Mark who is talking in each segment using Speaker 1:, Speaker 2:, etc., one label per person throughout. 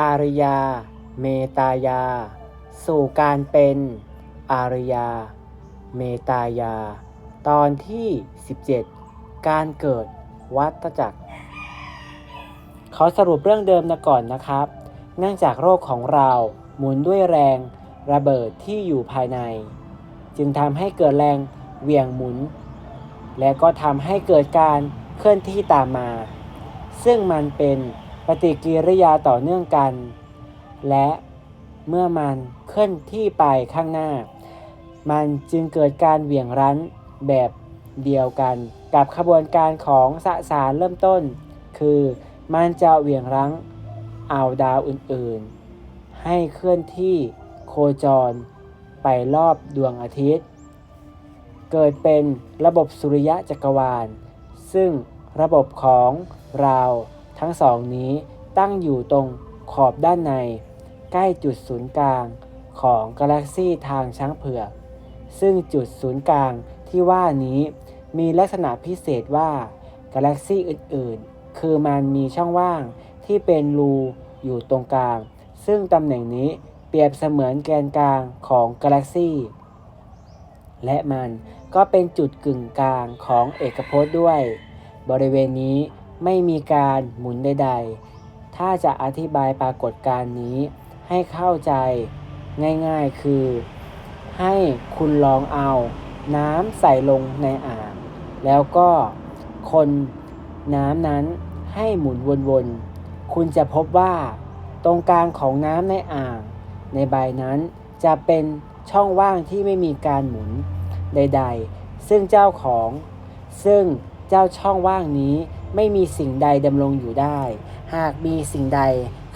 Speaker 1: อารยา เมตายา สู่การเป็น อารยา เมตายา ตอนที่ 17 การเกิดวัฏจักร ขอสรุปเรื่องเดิมนะก่อนนะครับ เนื่องจากโรคของเราหมุนด้วยแรงระเบิดที่อยู่ภายใน จึงทำให้เกิดแรงเหวี่ยงหมุน และก็ทำให้เกิดการเคลื่อนที่ตามมา ซึ่งมันเป็น ปฏิกิริยาต่อเนื่องกัน และเมื่อมันเคลื่อนที่ไปข้างหน้า มันจึงเกิดการเหวี่ยงรั้นแบบเดียวกันกับขบวนการของสสารเริ่มต้น คือมันจะเหวี่ยงรั้งเอาดาวอื่นๆ ให้เคลื่อนที่โคจรไปรอบดวงอาทิตย์ เกิดเป็นระบบสุริยะจักรวาล ซึ่งระบบของเรา ทั้งสองนี้ตั้งอยู่ตรงขอบด้านใน ใกล้จุดศูนย์กลางของกาแล็กซีทางช้างเผือก ซึ่งจุดศูนย์กลางที่ว่านี้มีลักษณะพิเศษว่ากาแล็กซีอื่นๆ คือมันมีช่องว่างที่เป็นรูอยู่ตรงกลาง ซึ่งตำแหน่งนี้เปรียบเสมือนแกนกลางของกาแล็กซีและมันก็เป็นจุดกึ่งกลางของเอกภพด้วย บริเวณนี้ ไม่มีการหมุนใดๆ ถ้าจะอธิบายปรากฏการณ์นี้ ให้เข้าใจง่ายๆคือ ให้คุณลองเอาน้ำใส่ลงในอ่าง แล้วก็คนน้ำนั้นให้หมุนวนๆ คุณจะพบว่าตรงกลางของน้ำในอ่าง ในใบนั้นจะเป็นช่องว่างที่ไม่มีการหมุนใด ๆ ซึ่งเจ้าของ ซึ่งเจ้าช่องว่างนี้ ไม่มีสิ่งใดดำรงอยู่ได้ หากมีสิ่งใด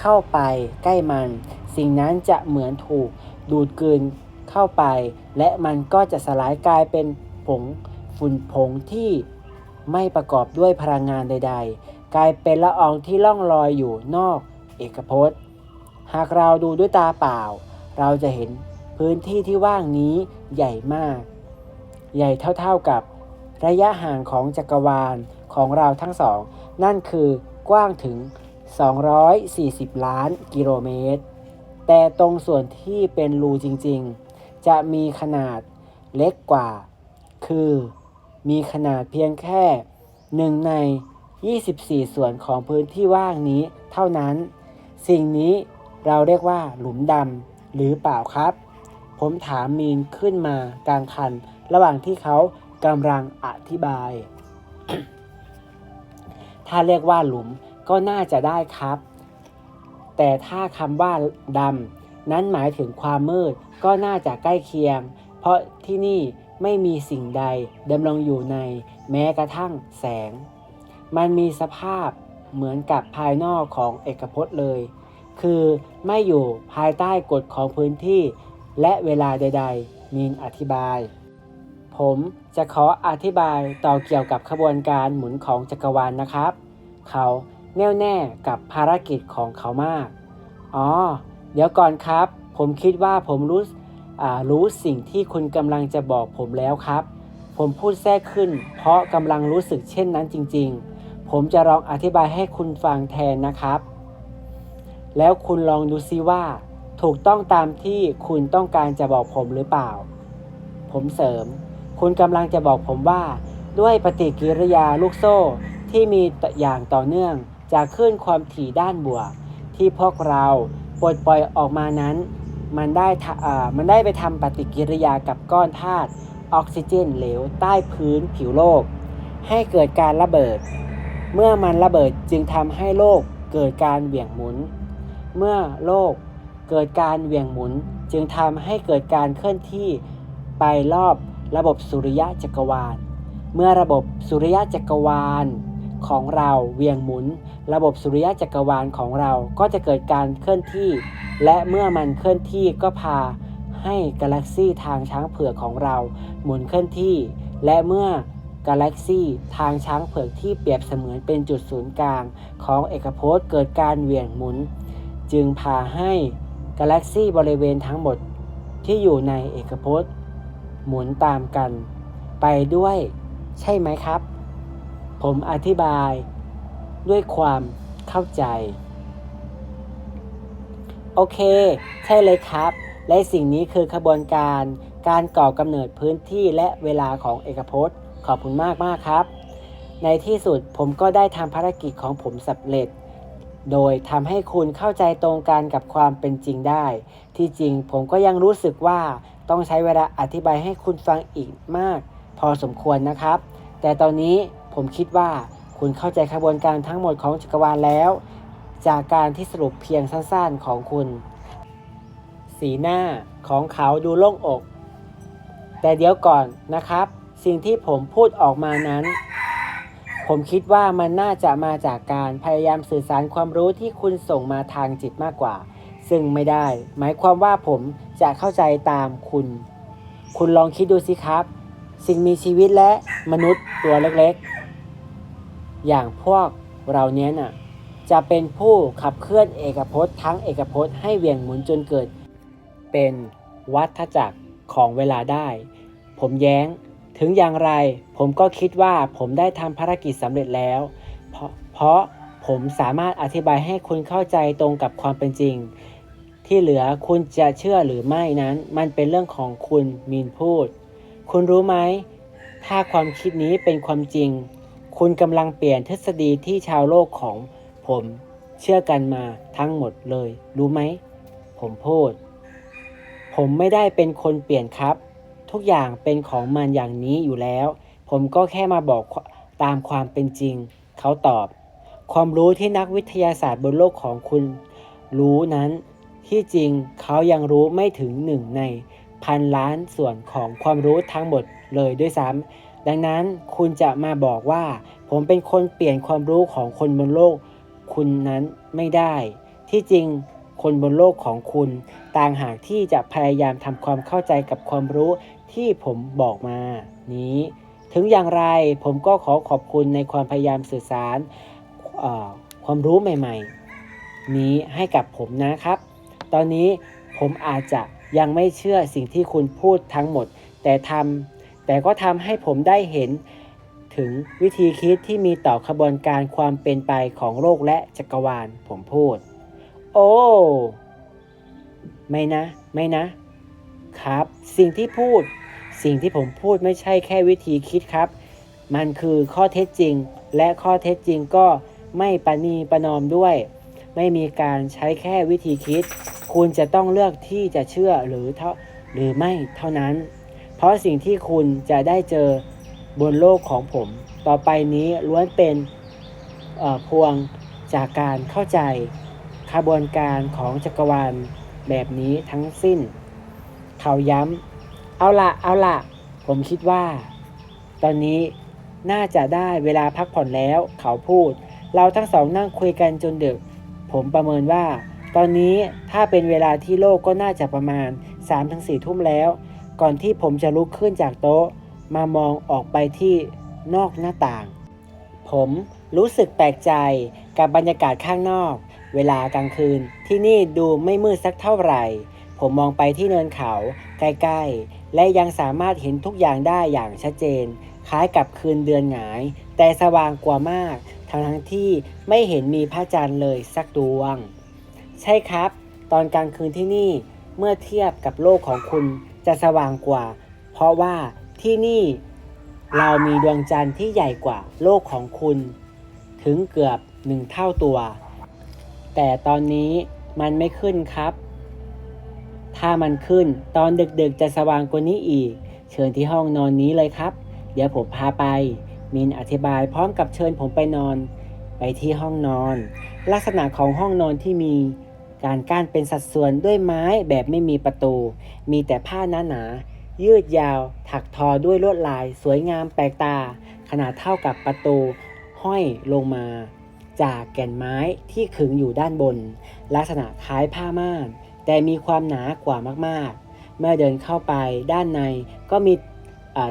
Speaker 1: เข้าไปใกล้มัน สิ่งนั้นจะเหมือนถูกดูดกลืนเข้าไป และมันก็จะสลายกลายเป็นผงฝุ่นผงที่ไม่ประกอบด้วยพลังงานใด ๆ กลายเป็นละอองที่ล่องลอยอยู่นอกเอกภพหากเราดูด้วยตาเปล่า เราจะเห็นพื้นที่ที่ว่างนี้ใหญ่มาก ใหญ่เท่าๆกับระยะห่างของจักรวาล ของเราทั้งสอง นั่นคือกว้างถึง 240 ล้านกิโลเมตร แต่ตรงส่วนที่เป็นรูจริงๆ จะมีขนาดเล็กกว่า คือมีขนาดเพียงแค่1ใน 24 ส่วนของพื้นที่ว่างนี้เท่านั้น สิ่งนี้เราเรียกว่าหลุมดำหรือเปล่าครับ ผมถามมีนขึ้นมากลางคัน ระหว่างที่เขากำลังอธิบาย ถ้าเรียกว่าหลุมก็น่าจะได้ครับ แต่ถ้าคำว่าดำนั้นหมายถึงความมืดก็น่าจะใกล้เคียง เพราะที่นี่ไม่มีสิ่งใดดำรงอยู่ในแม้กระทั่งแสง มันมีสภาพเหมือนกับภายนอกของเอกภพเลย คือไม่อยู่ภายใต้กฎของพื้นที่และเวลาใด ๆ มีนอธิบาย ผมจะขออธิบายต่อเกี่ยวกับขบวนการหมุนของจักรวาลนนะครับ เขาแน่วแน่กับภารกิจของเขามาก อ๋อ เดี๋ยวก่อนครับ ผมคิดว่าผมรู้รู้สิ่งที่คุณกำลังจะบอกผมแล้วครับ ผมพูดแทรกขึ้น เพราะกำลังรู้สึกเช่นนั้นจริง ๆ ผมจะลองอธิบายให้คุณฟังแทนนะครับ แล้วคุณลองดูซิว่า ถูกต้องตามที่คุณต้องการจะบอกผมหรือเปล่า ผมเสริม คุณกำลังจะบอกผมว่า ด้วยปฏิกิริยาลูกโซ่ ที่มีอย่างต่อเนื่องจากคลื่นความถี่ด้านบวก ที่พวกเราปลดปล่อยออกมานั้น มันได้ทะอ่ามันได้ไปทำปฏิกิริยากับก้อนธาตุออกซิเจนเหลวใต้พื้นผิวโลก ให้เกิดการระเบิด เมื่อมันระเบิดจึงทำให้โลกเกิดการเหวี่ยงหมุน เมื่อโลกเกิดการเหวี่ยงหมุนจึงทำให้เกิดการเคลื่อนที่ไปรอบ ระบบสุริยะจักรวาล เมื่อระบบสุริยะจักรวาลของเราเวียงหมุน ระบบสุริยะจักรวาลของเราก็จะเกิดการเคลื่อนที่ และเมื่อมันเคลื่อนที่ก็พาให้กาแล็กซี่ทางช้างเผือกของเรา หมุนเคลื่อนที่ และเมื่อกาแล็กซี่ทางช้างเผือกที่เปรียบเสมือนเป็นจุดศูนย์กลาง ของเอกภพเกิดการเวียงหมุน จึงพาให้กาแล็กซี่บริเวณทั้งหมดที่อยู่ในเอกภพ หมุนตามกัน ไปด้วยใช่ไหมครับ ผมอธิบายด้วยความเข้าใจ โอเค ใช่เลยครับ และสิ่งนี้คือขบวนการการก่อกำเนิดพื้นที่และเวลาของเอกพจน์ ขอบคุณมากมากครับ ในที่สุดผมก็ได้ทำภารกิจของผมสำเร็จ โดยทำให้คุณเข้าใจตรงกันกับความเป็นจริงได้ ที่จริงผมก็ยังรู้สึกว่า ต้องใช้เวลาอธิบายให้คุณฟังอีกมาก พอสมควรนะครับ แต่ตอนนี้ผมคิดว่าคุณเข้าใจขบวนการทั้งหมดของจักรวาลแล้ว จากการที่สรุปเพียงสั้นๆของคุณ สีหน้าของเขาดูโล่งอก แต่เดี๋ยวก่อนนะครับ สิ่งที่ผมพูดออกมานั้น ผมคิดว่ามันน่าจะมาจากการพยายามสื่อสารความรู้ที่คุณส่งมาทางจิตมากกว่า ซึ่งไม่ได้ หมายความว่าผม จะเข้าใจตามคุณ คุณลองคิดดูสิครับ สิ่งมีชีวิตและมนุษย์ตัวเล็กๆ อย่างพวกเราเนี้ยน่ะจะเป็นผู้ขับเคลื่อนเอกพจน์ทั้งเอกพจน์ให้เวียงหมุนจนเกิด เป็นวัฏจักรของเวลาได้ ผมแย้งถึงอย่างไร ผมก็คิดว่าผมได้ทำภารกิจสำเร็จแล้ว เพราะเพราะผมสามารถอธิบายให้คุณเข้าใจตรงกับความเป็นจริง ที่เหลือคุณจะเชื่อหรือไม่นั้น มันเป็นเรื่องของคุณมีนพูด คุณรู้ไหม ถ้าความคิดนี้เป็นความจริง คุณกำลังเปลี่ยนทฤษฎีที่ชาวโลกของผม เชื่อกันมาทั้งหมดเลย รู้ไหม ผมพูด ผมไม่ได้เป็นคนเปลี่ยนครับ ทุกอย่างเป็นของมันอย่างนี้อยู่แล้ว ผมก็แค่มาบอกตามความเป็นจริง เขาตอบ ความรู้ที่นักวิทยาศาสตร์บนโลกของคุณ รู้นั้น ที่จริงเขายังรู้ไม่ถึงหนึ่งในพันล้านส่วนของความรู้ทั้งหมดเลยด้วยซ้ำดังนั้นคุณจะมาบอกว่า ผมเป็นคนเปลี่ยนความรู้ของคนบนโลก คุณนั้นไม่ได้ ที่จริงคนบนโลกของคุณ ต่างหากที่จะพยายามทำความเข้าใจกับความรู้ที่ผมบอกมา นี้ ถึงอย่างไรผมก็ขอขอบคุณในความพยายามสื่อสารความรู้ใหม่ ๆ นี้ให้กับผมนะครับ ตอนนี้ผมอาจจะยังไม่เชื่อสิ่งที่คุณพูดทั้งหมด แต่ทำแต่ก็ทำให้ผมได้เห็น ถึงวิธีคิดที่มีต่อขบวนการความเป็นไปของโลกและจักรวาลผมพูด โอ้ไม่นะ ไม่นะ ครับ สิ่งที่พูด สิ่งที่ผมพูดไม่ใช่แค่วิธีคิดครับ มันคือข้อเท็จจริง และข้อเท็จจริงก็ไม่ปณีประนอมด้วย ไม่มีการใช้แค่วิธีคิด คุณจะต้องเลือกที่จะเชื่อหรือเท่าหรือไม่เท่านั้น เพราะสิ่งที่คุณจะได้เจอบนโลกของผม ต่อไปนี้ล้วนเป็นพวงจากการเข้าใจขบวนการของจักรวาลแบบนี้ทั้งสิ้น เขาย้ำเอาละเอาละผมคิดว่า ตอนนี้น่าจะได้เวลาพักผ่อนแล้ว เขาพูด เราทั้งสองนั่งคุยกันจนดึก ผมประเมินว่า ตอนนี้ถ้าเป็นเวลาที่โลกก็น่าจะประมาณ 3-4 ทุ่มแล้ว ก่อนที่ผมจะลุกขึ้นจากโต๊ะ มามองออกไปที่นอกหน้าต่าง ผมรู้สึกแปลกใจกับบรรยากาศข้างนอก เวลากลางคืนที่นี่ดูไม่มืดสักเท่าไหร่ ผมมองไปที่เนินเขาใกล้ๆ และยังสามารถเห็นทุกอย่างได้อย่างชัดเจน คล้ายกับคืนเดือนหงาย แต่สว่างกว่ามาก ทั้งทั้งที่ไม่เห็นมีพระจันทร์เลยสักดวง ใช่ครับ ตอนกลางคืนที่นี่เมื่อเทียบกับโลกของคุณจะสว่างกว่า เพราะว่าที่นี่เรามีดวงจันทร์ที่ใหญ่กว่าโลกของคุณ ถึงเกือบหนึ่งเท่าตัว แต่ตอนนี้มันไม่ขึ้นครับ ถ้ามันขึ้นตอนดึกๆจะสว่างกว่านี้อีก เชิญที่ห้องนอนนี้เลยครับ เดี๋ยวผมพาไป มินอธิบายพร้อมกับเชิญผมไปนอน ไปที่ห้องนอน ลักษณะของห้องนอนที่มี การกั้นเป็นสัดส่วนด้วยไม้แบบไม่มีประตู มีแต่ผ้าหนาหนาๆยืดยาว ถักทอด้วยลวดลาย สวยงามแปลกตา ขนาดเท่ากับประตู ห้อยลงมา จากแก่นไม้ที่ขึงอยู่ด้านบน ลักษณะคล้ายผ้าม่าน แต่มีความหนากว่ามากๆ เมื่อเดินเข้าไปด้านในก็มี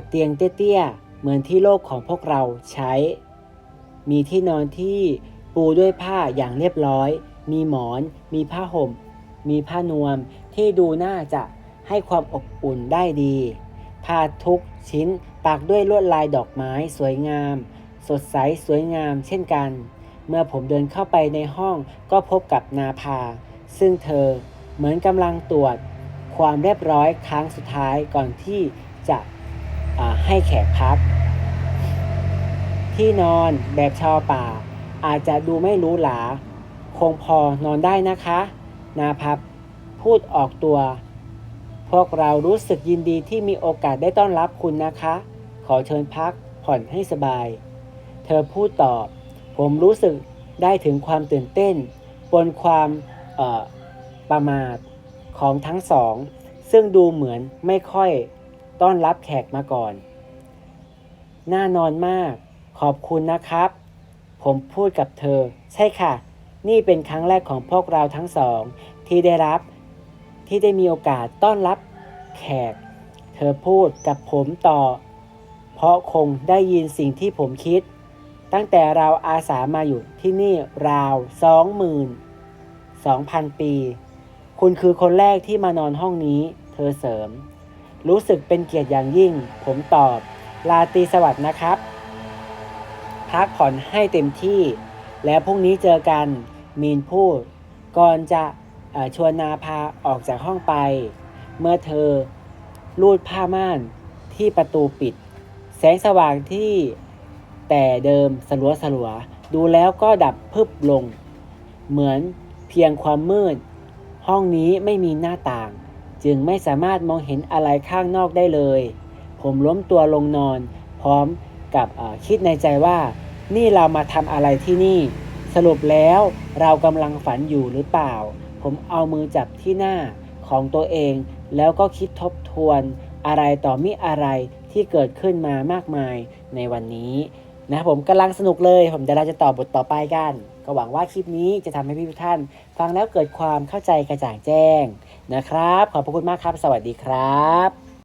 Speaker 1: เตียงเตี้ยๆ เหมือนที่โลกของพวกเราใช้ มีที่นอนที่ปูด้วยผ้าอย่างเรียบร้อย มีหมอน มีผ้าห่ม มีผ้านวม ที่ดูน่าจะให้ความอบอุ่นได้ดี ผ้าทุกชิ้นปักด้วยลวดลายดอกไม้สวยงาม สดใสสวยงามเช่นกัน เมื่อผมเดินเข้าไปในห้องก็พบกับนาภา ซึ่งเธอเหมือนกำลังตรวจ ความเรียบร้อยครั้งสุดท้ายก่อนที่จะให้แขกพัก ที่นอนแบบชาวป่า อาจจะดูไม่หรู้หลา คงพอนอนได้นะคะ นาพับพูดออกตัว พวกเรารู้สึกยินดีที่มีโอกาสได้ต้อนรับคุณนะคะ ขอเชิญพักผ่อนให้สบาย เธอพูดตอบผมรู้สึกได้ถึงความตื่นเต้นปนความประมาทของทั้งสอง ซึ่งดูเหมือนไม่ค่อยต้อนรับแขกมาก่อน น่านอนมาก ขอบคุณนะครับ ผมพูดกับเธอ ใช่ค่ะ นี่เป็นครั้งแรกของพวกเราทั้งสอง ที่ได้รับที่ได้มีโอกาสต้อนรับแขก เธอพูดกับผมต่อ เพราะคงได้ยินสิ่งที่ผมคิด ตั้งแต่เราอาสามาอยู่ที่นี่ราวสองหมื่นสองพันปี คุณคือคนแรกที่มานอนห้องนี้ เธอเสริม รู้สึกเป็นเกียรติอย่างยิ่ง ผมตอบ ลาตีสวัสดนะครับ พักผ่อนให้เต็มที่ แล้วพรุ่งนี้เจอกัน มีนพูด ก่อนจะชวนนาพาออกจากห้องไป เมื่อเธอลูดผ้าม่านที่ประตูปิด แสงสว่างที่แต่เดิมสลัวสลัวๆดูแล้วก็ดับพึบลง เหมือนเพียงความมืด ห้องนี้ไม่มีหน้าต่าง จึงไม่สามารถมองเห็นอะไรข้างนอกได้เลย ผมล้มตัวลงนอน พร้อมกับคิดในใจว่านี่เรามาทำอะไรที่นี่ สรุปแล้วเรากำลังฝันอยู่หรือเปล่า ผมเอามือจับที่หน้าของตัวเอง แล้วก็คิดทบทวนอะไรต่อมิอะไรที่เกิดขึ้นมามากมายในวันนี้ นะผมกำลังสนุกเลย ผมเดี๋ยวเราจะต่อบทต่อไปกัน ก็หวังว่าคลิปนี้จะทำให้พี่ทุกท่าน ฟังแล้วเกิดความเข้าใจกระจ่างแจ้งนะครับ ขอบพระคุณมากครับ สวัสดีครับ